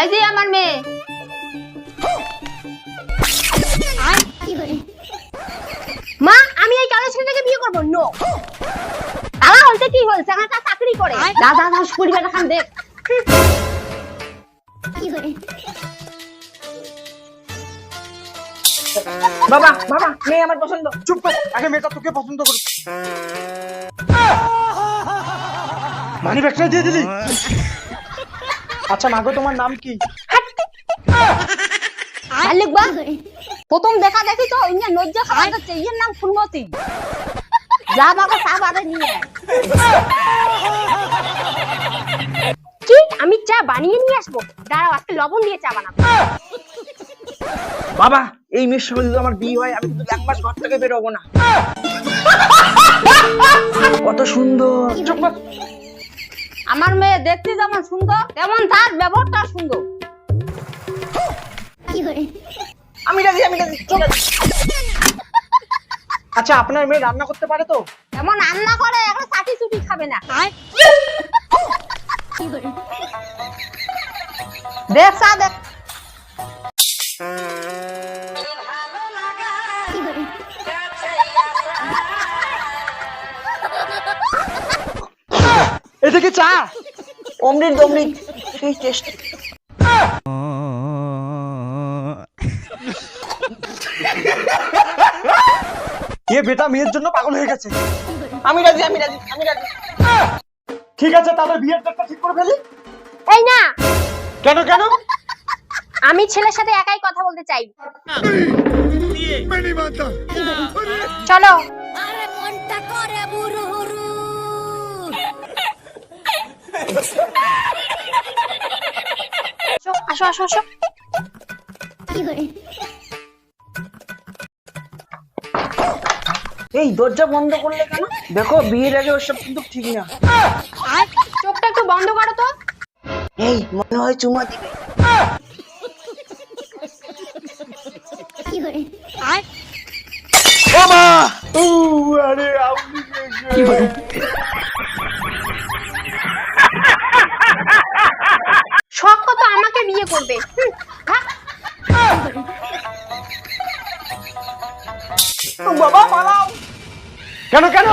এই যে আমার মেয়ে। মা আমি এই কালো ছেলেটাকে বিয়ে করব? নো তারা হলতে কি হয়েছে? আমার চাকরি করে। দাদা দাস পরিবার খান দেখ বাবা বাবা মেয়ে আমার পছন্দ। চুপ কর। আগে মেয়েটা তোকে পছন্দ করি মানি ব্যাগটা দিয়ে দিলি? আচ্ছা মাগো তোমার নাম কি? প্রথম দেখা দেখি তো নজ্জা খাওয়া যাচ্ছে ইয়ের নাম ফুলমতি। যা বাবা চা বাদে নিয়ে কি? আমি চা বানিয়ে নিয়ে আসব? দাঁড়াও আজকে লবণ দিয়ে চা বানাবো। বাবা এই মেয়ের সঙ্গে যদি আমার বিয়ে হয় আমি কিন্তু এক মাস ঘর থেকে বেরোবো না। কত সুন্দর। আমার মেয়ে দেখতে যেমন সুন্দর তেমন তার ব্যবহারটা সুন্দর। আমি রাজি আমি রাজি আচ্ছা আপনার মেয়ে রান্না করতে পারে তো? এমন রান্না করে এখন চাটি চুটি খাবে না। দেখ দেখ। এটা কি চা? অমৃত অমৃত সেই টেস্ট এ বেটা মেয়ের জন্য পাগল হয়ে গেছে। আমি রাজি আমি রাজি আমি রাজি। ঠিক আছে তাহলে বিয়ের ডেটটা ঠিক করে ফেলি। এই না। কেন কেন? আমি ছেলের সাথে একাই কথা বলতে চাই। চলো। আসো আসো আসো। এই দরজা বন্ধ করলে কেন? দেখো বিয়ের আগে ওসব কিন্তু ঠিক না। আর চোখটা একটু বন্ধ করো তো। এই মনে হয় চুমা দিবে। বাবা ও আরে আউলি বলুন বাবা পালাও। কেন কেন?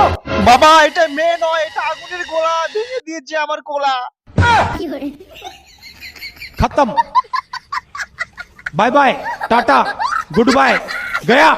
বাবা এটা মেয়ে নয় এটা আগুনের গোলা ভেঙে দিয়েছে আমার কোলা খতম। Bye bye tata good bye Gaya.